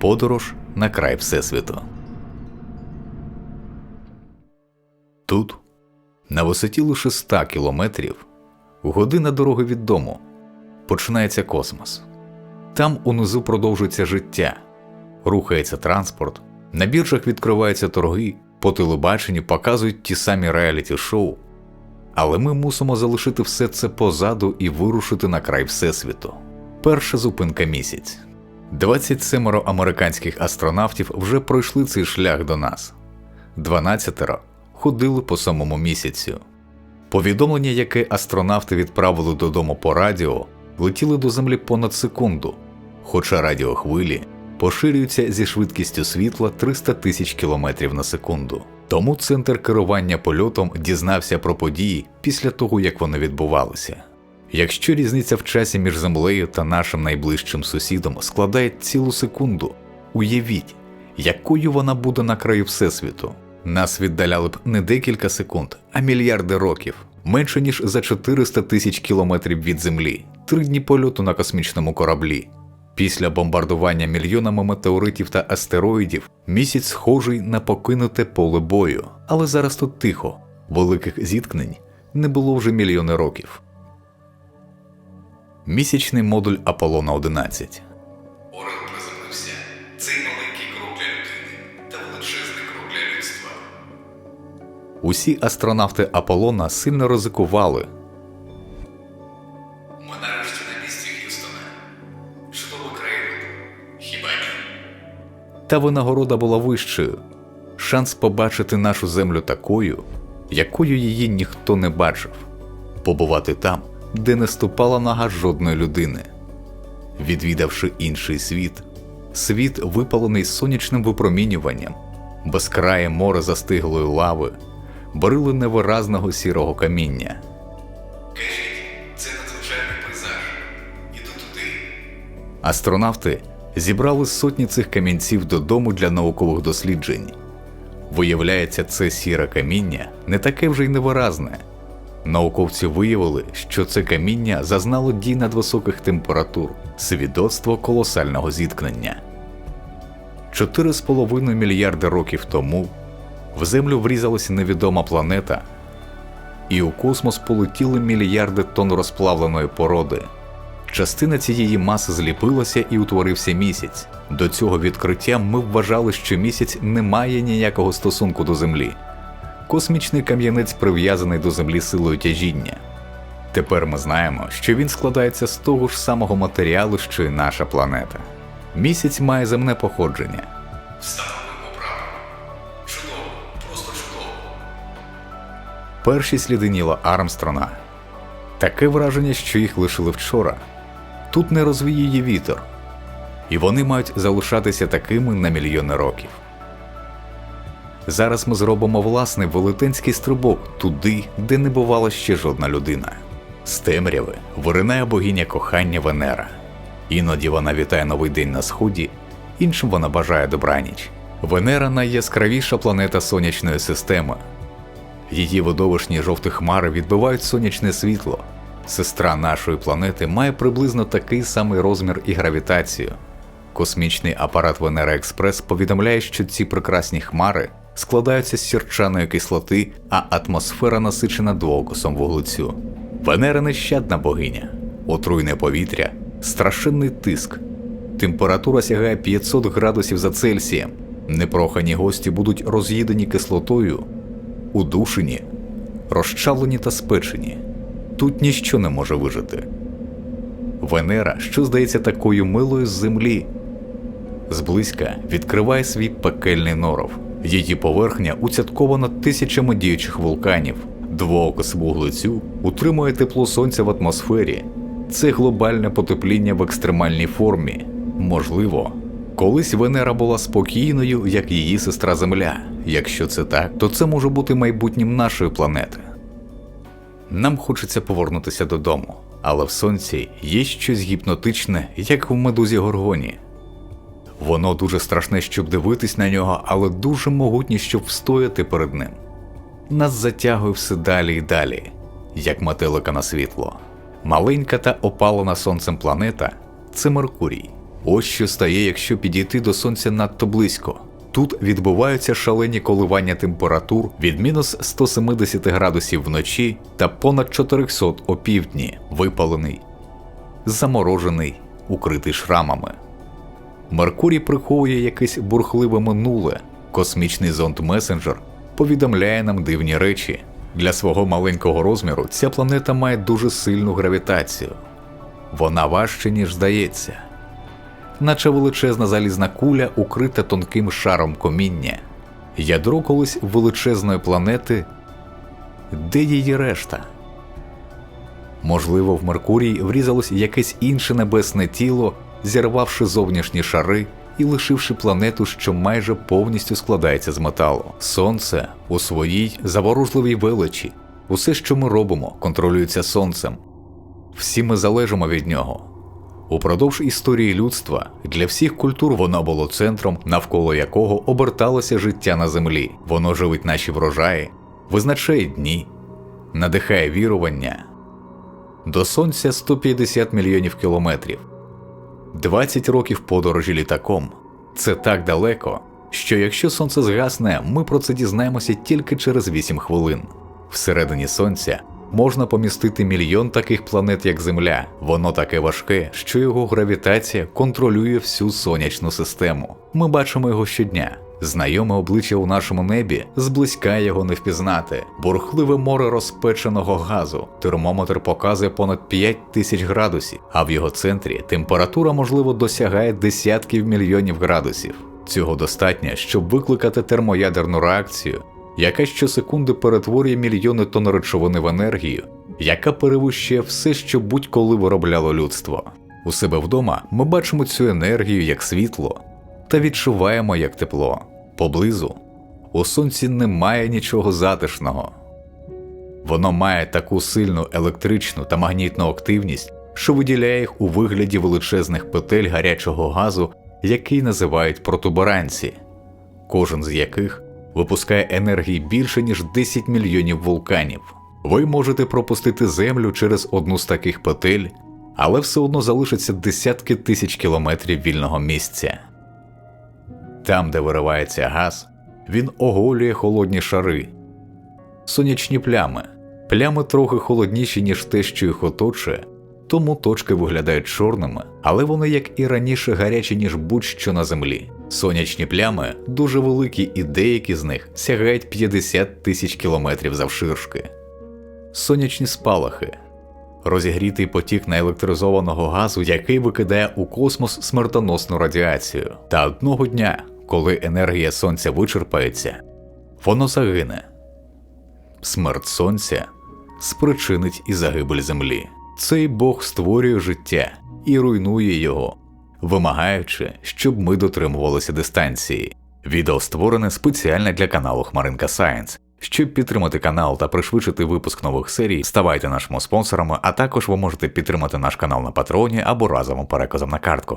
Подорож на край Всесвіту. Тут, на висоті лише 100 кілометрів, година дороги від дому, починається космос. Там унизу продовжується життя, рухається транспорт, на біржах відкриваються торги, по телебаченню показують ті самі реаліті-шоу. Але ми мусимо залишити все це позаду і вирушити на край Всесвіту. Перша зупинка місяць. 27 американських астронавтів вже пройшли цей шлях до нас. 12 ходили по самому місяцю. Повідомлення, яке астронавти відправили додому по радіо, летіли до Землі понад секунду, хоча радіохвилі поширюються зі швидкістю світла 300 тисяч кілометрів на секунду. Тому центр керування польотом дізнався про події після того, як вони відбувалися. Якщо різниця в часі між землею та нашим найближчим сусідом складає цілу секунду, уявіть, якою вона буде на краю Всесвіту. Нас віддаляли б не декілька секунд, а мільярди років, менше ніж за 400 тисяч кілометрів від Землі, три дні польоту на космічному кораблі. Після бомбардування мільйонами метеоритів та астероїдів місяць схожий на покинуте поле бою, але зараз тут тихо, великих зіткнень не було вже мільйони років. Місячний модуль Аполлона 11 Орел приземлився. Цей маленький крок для людини та величезний крок для людства. Усі астронавти Аполлона сильно ризикували, Ми нарешті на місці Х'юстона. Чудовий краєвид. Хіба ні? та винагорода була вищою. Шанс побачити нашу землю такою, якою її ніхто не бачив, побувати там, де не ступала нога жодної людини. Відвідавши інший світ, світ, випалений сонячним випромінюванням, безкрає море застиглої лави, барили невиразного сірого каміння. Це надзвичайний пейзаж. Іду туди. Астронавти зібрали сотні цих камінців додому для наукових досліджень. Виявляється, це сіре каміння не таке вже й невиразне. Науковці виявили, що це каміння зазнало дій надвисоких температур, свідоцтво колосального зіткнення. 4,5 мільярди років тому в Землю врізалася невідома планета, і у космос полетіли мільярди тонн розплавленої породи. Частина цієї маси зліпилася і утворився місяць. До цього відкриття ми вважали, що місяць не має ніякого стосунку до Землі. Космічний кам'янець прив'язаний до Землі силою тяжіння. Тепер ми знаємо, що він складається з того ж самого матеріалу, що й наша планета. Місяць має земне походження. Встановимо право. Чудово, просто чудово. Перші сліди Ніла Армстронга. Таке враження, що їх лишили вчора. Тут не розвіює вітер, і вони мають залишатися такими на мільйони років. Зараз ми зробимо власний велетенський стрибок туди, де не бувала ще жодна людина. З темряви виринає богиня кохання Венера. Іноді вона вітає новий день на сході, іншим вона бажає добраніч. Венера найяскравіша планета сонячної системи, Її видовищні жовті хмари відбивають сонячне світло. Сестра нашої планети має приблизно такий самий розмір і гравітацію. Космічний апарат Венера Експрес повідомляє, що ці прекрасні хмари складаються з сірчаної кислоти, а атмосфера насичена двоокосом вуглецю. Венера нещадна богиня, отруйне повітря, страшенний тиск. Температура сягає 500 градусів за Цельсієм. Непрохані гості будуть роз'їдені кислотою, удушені, розчавлені та спечені. Тут ніщо не може вижити. Венера, що здається такою милою з землі, зблизька відкриває свій пекельний норов. Її поверхня уцяткована тисячами діючих вулканів. Двоокис вуглецю утримує тепло сонця в атмосфері. Це глобальне потепління в екстремальній формі. Можливо, колись Венера була спокійною, як її сестра Земля. Якщо це так, то це може бути майбутнім нашої планети. Нам хочеться повернутися додому, але в сонці є щось гіпнотичне, як в медузі Горгоні. Воно дуже страшне, щоб дивитись на нього, але дуже могутнє, щоб встояти перед ним. Нас затягує все далі і далі, як метелика на світло. Маленька та опалена сонцем планета це Меркурій. Ось що стає, якщо підійти до сонця надто близько. Тут відбуваються шалені коливання температур від мінус 170 градусів вночі та понад 400 опівдні, випалений, заморожений, укритий шрамами. Меркурій приховує якесь бурхливе минуле. Космічний зонд Месенджер повідомляє нам дивні речі. Для свого маленького розміру ця планета має дуже сильну гравітацію. Вона важче, ніж здається, наче величезна залізна куля, укрита тонким шаром коміння. Ядро колись величезної планети, де її решта? Можливо, в Меркурій врізалось якесь інше небесне тіло, зірвавши зовнішні шари і лишивши планету, що майже повністю складається з металу. Сонце у своїй заворожливій величі. Усе, що ми робимо, контролюється сонцем. Всі ми залежимо від нього. Упродовж історії людства для всіх культур воно було центром, навколо якого оберталося життя на землі. Воно живить наші врожаї, визначає дні, надихає вірування. До сонця 150 мільйонів кілометрів. 20 років подорожі літаком. Це так далеко, що якщо сонце згасне, ми про це дізнаємося тільки через 8 хвилин. Всередині сонця можна помістити мільйон таких планет, як Земля. Воно таке важке, що його гравітація контролює всю сонячну систему. Ми бачимо його щодня. Знайоме обличчя у нашому небі зблизька його не впізнати. Бурхливе море розпеченого газу. Термометр показує понад 5 тисяч градусів, а в його центрі температура, можливо, досягає десятків мільйонів градусів. Цього достатньо, щоб викликати термоядерну реакцію, яка щосекунди перетворює мільйони тонн речовини в енергію, яка перевищує все, що будь-коли виробляло людство. У себе вдома ми бачимо цю енергію як світло та відчуваємо як тепло. Поблизу у сонці немає нічого затишного. Воно має таку сильну електричну та магнітну активність, що виділяє їх у вигляді величезних петель гарячого газу, який називають протуберанці, кожен з яких випускає енергії більше ніж 10 мільйонів вулканів. Ви можете пропустити землю через одну з таких петель, але все одно залишиться десятки тисяч кілометрів вільного місця. Там, де виривається газ, він оголює холодні шари, сонячні плями. Плями трохи холодніші, ніж те, що їх оточує, тому точки виглядають чорними, але вони, як і раніше, гарячі, ніж будь-що на землі. Сонячні плями дуже великі, і деякі з них сягають 50 тисяч кілометрів завширшки. Сонячні спалахи розігрітий потік наелектризованого газу, який викидає у космос смертоносну радіацію. Та одного дня, коли енергія сонця вичерпається, воно загине. Смерть сонця спричинить і загибель землі. Цей Бог створює життя і руйнує його, вимагаючи, щоб ми дотримувалися дистанції. Відео створене спеціально для каналу Хмаринка Сайенс. Щоб підтримати канал та пришвидшити випуск нових серій, ставайте нашими спонсорами, а також ви можете підтримати наш канал на Патреоні або разовим переказом на картку.